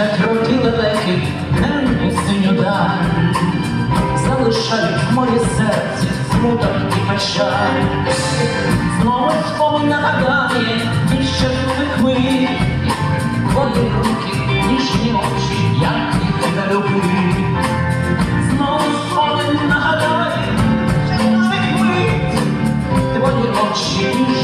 Летять роки лелеки, синю удар, залишають в морі серці смуток і печаль. Знову ж спомин нагадає ні ще щасливих ми. Твої руки, ніжні очі, як їх не любив. Знову спомин нагадає, що твої очі.